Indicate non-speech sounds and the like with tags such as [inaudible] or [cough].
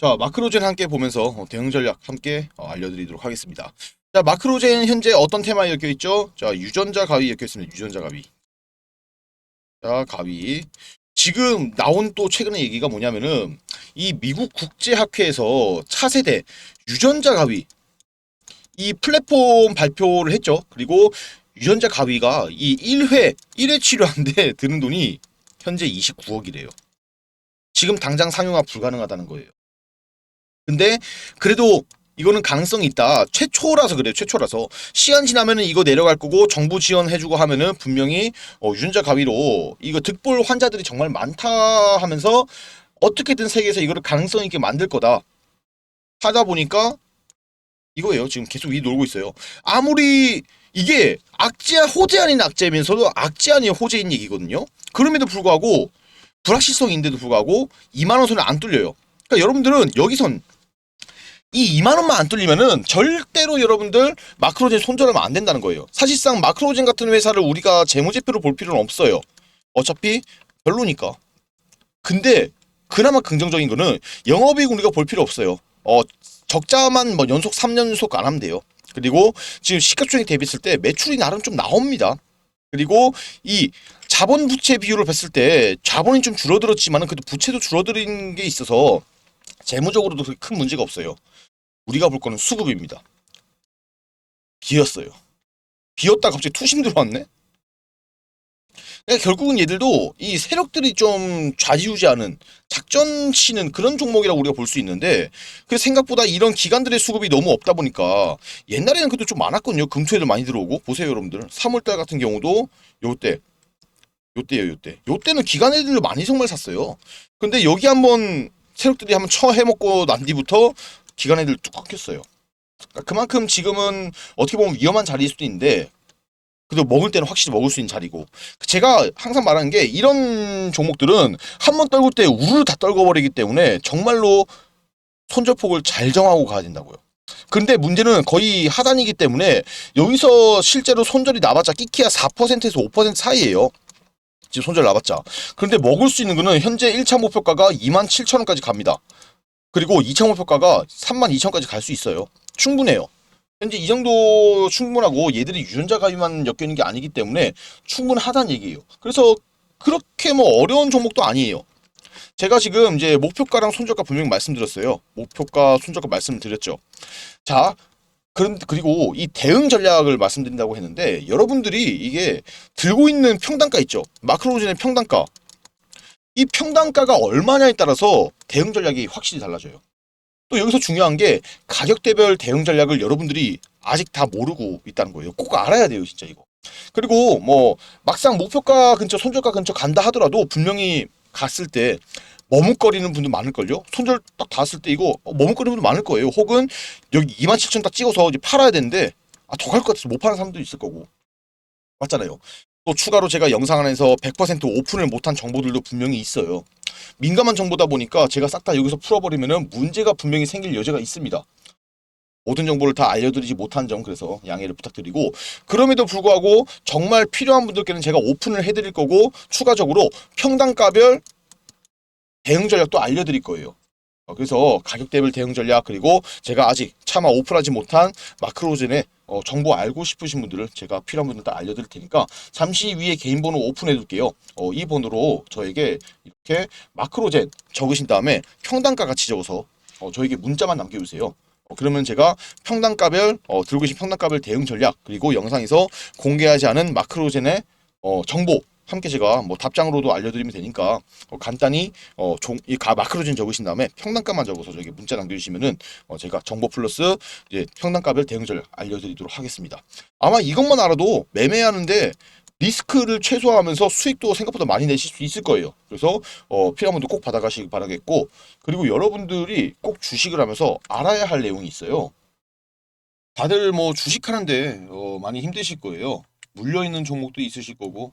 자, 마크로젠 함께 보면서 어, 대응 전략 함께 어, 알려드리도록 하겠습니다. 자, 마크로젠 현재 어떤 테마에 엮여 있죠? 자, 유전자 가위 엮여 있습니다. 유전자 가위. 자, 가위. 지금 나온 또 최근의 얘기가 뭐냐면은 이 미국 국제학회에서 차세대 유전자 가위 이 플랫폼 발표를 했죠. 그리고 유전자 가위가 이 1회 1회 치료하는데 [laughs] 드는 돈이 현재 29억이래요. 지금 당장 상용화 불가능하다는 거예요. 근데 그래도 이거는 가능성이 있다. 최초라서 그래요. 최초라서 시간 지나면은 이거 내려갈 거고 정부 지원해주고 하면은 분명히 어, 유전자 가위로 이거 득볼 환자들이 정말 많다 하면서 어떻게든 세계에서 이거를 가능성 있게 만들 거다 하다 보니까 이거예요. 지금 계속 이 놀고 있어요. 아무리 이게 악재 호재 아닌 악재면서도 악재 아닌 호재인 얘기거든요. 그럼에도 불구하고 불확실성인데도 불구하고 2만 원 선을 안 뚫려요. 그러니까 여러분들은 여기선 이 2만 원만 안 뚫리면은 절대로 여러분들 마크로젠 손절하면 안 된다는 거예요. 사실상 마크로젠 같은 회사를 우리가 재무제표로 볼 필요는 없어요. 어차피 별로니까. 근데 그나마 긍정적인 거는 영업이익 우리가 볼 필요 없어요. 어 적자만 뭐 연속 3년 연속 안 하면 돼요. 그리고 지금 시가총액 대비했을 때 매출이 나름 좀 나옵니다. 그리고 이 자본 부채 비율을 봤을 때 자본이 좀 줄어들었지만은 그래도 부채도 줄어드는 게 있어서 재무적으로도 큰 문제가 없어요. 우리가 볼 거는 수급입니다. 비었어요. 비었다 갑자기 투심 들어왔네. 그러니까 결국은 얘들도 이 세력들이 좀 좌지우지하는 작전 치는 그런 종목이라고 우리가 볼 수 있는데 그 생각보다 이런 기관들의 수급이 너무 없다 보니까 옛날에는 그래도 좀 많았거든요. 금투에도 많이 들어오고 보세요 여러분들. 3월달 같은 경우도 요때 요때요 요때 요때는 기관 애들로 많이 정말 샀어요. 근데 여기 한번 세력들이 한번 처 해먹고 난 뒤부터 기관 애들 뚝 끊겼어요. 그러니까 그만큼 지금은 어떻게 보면 위험한 자리일 수도 있는데 그래도 먹을 때는 확실히 먹을 수 있는 자리고 제가 항상 말하는 게 이런 종목들은 한 번 떨굴 때 우르르 다 떨궈버리기 때문에 정말로 손절폭을 잘 정하고 가야 된다고요. 근데 문제는 거의 하단이기 때문에 여기서 실제로 손절이 나봤자 끼키야 4%에서 5% 사이에요. 지금 손절 나봤자. 그런데 먹을 수 있는 거는 현재 1차 목표가가 27,000원까지 갑니다. 그리고 2차 목표가가 32,000원까지 갈 수 있어요. 충분해요. 현재 이 정도 충분하고 얘들이 유전자 가위만 엮여 있는 게 아니기 때문에 충분하다는 얘기예요. 그래서 그렇게 뭐 어려운 종목도 아니에요. 제가 지금 이제 목표가랑 손절가 분명히 말씀드렸어요. 목표가, 손절가 말씀드렸죠. 자, 그런 그리고 이 대응 전략을 말씀드린다고 했는데 여러분들이 이게 들고 있는 평단가 있죠. 마크로젠의 평단가. 이 평단가가 얼마냐에 따라서 대응 전략이 확실히 달라져요. 또 여기서 중요한 게 가격대별 대응 전략을 여러분들이 아직 다 모르고 있다는 거예요. 꼭 알아야 돼요, 진짜 이거. 그리고 뭐 막상 목표가 근처, 손절가 근처 간다 하더라도 분명히 갔을 때 머뭇거리는 분도 많을걸요. 손절 딱 닿았을 때 이거 머뭇거리는 분도 많을 거예요. 혹은 여기 27,000딱 찍어서 이제 팔아야 되는데 아, 더 갈 것 같아서 못 파는 사람도 있을 거고. 맞잖아요. 또 추가로 제가 영상 안에서 100% 오픈을 못한 정보들도 분명히 있어요. 민감한 정보다 보니까 제가 싹 다 여기서 풀어버리면은 문제가 분명히 생길 여지가 있습니다. 모든 정보를 다 알려드리지 못한 점 그래서 양해를 부탁드리고 그럼에도 불구하고 정말 필요한 분들께는 제가 오픈을 해드릴 거고 추가적으로 평단가별 대응 전략도 알려드릴 거예요. 어, 그래서 가격 대별 대응 전략 그리고 제가 아직 차마 오픈하지 못한 마크로젠의 어, 정보 알고 싶으신 분들을 제가 필요한 분들 다 알려드릴 테니까 잠시 위에 개인 번호 오픈해 둘게요. 어, 이 번호로 저에게 이렇게 마크로젠 적으신 다음에 평단가 같이 적어서 어, 저에게 문자만 남겨주세요. 어, 그러면 제가 평단가별 어, 들고 계신 평단가별 대응 전략 그리고 영상에서 공개하지 않은 마크로젠의 어, 정보 함께 제가 뭐 답장으로도 알려드리면 되니까 어, 간단히 어, 종, 이 가, 마크로젠 적으신 다음에 평단가만 적어서 저에게 문자 남겨주시면은 어, 제가 정보 플러스 이제 평단가별 대응 전략 알려드리도록 하겠습니다. 아마 이것만 알아도 매매하는데 리스크를 최소화하면서 수익도 생각보다 많이 내실 수 있을 거예요. 그래서 어, 필요한 분들 꼭 받아가시기 바라겠고 그리고 여러분들이 꼭 주식을 하면서 알아야 할 내용이 있어요. 다들 뭐 주식하는데 어, 많이 힘드실 거예요. 물려 있는 종목도 있으실 거고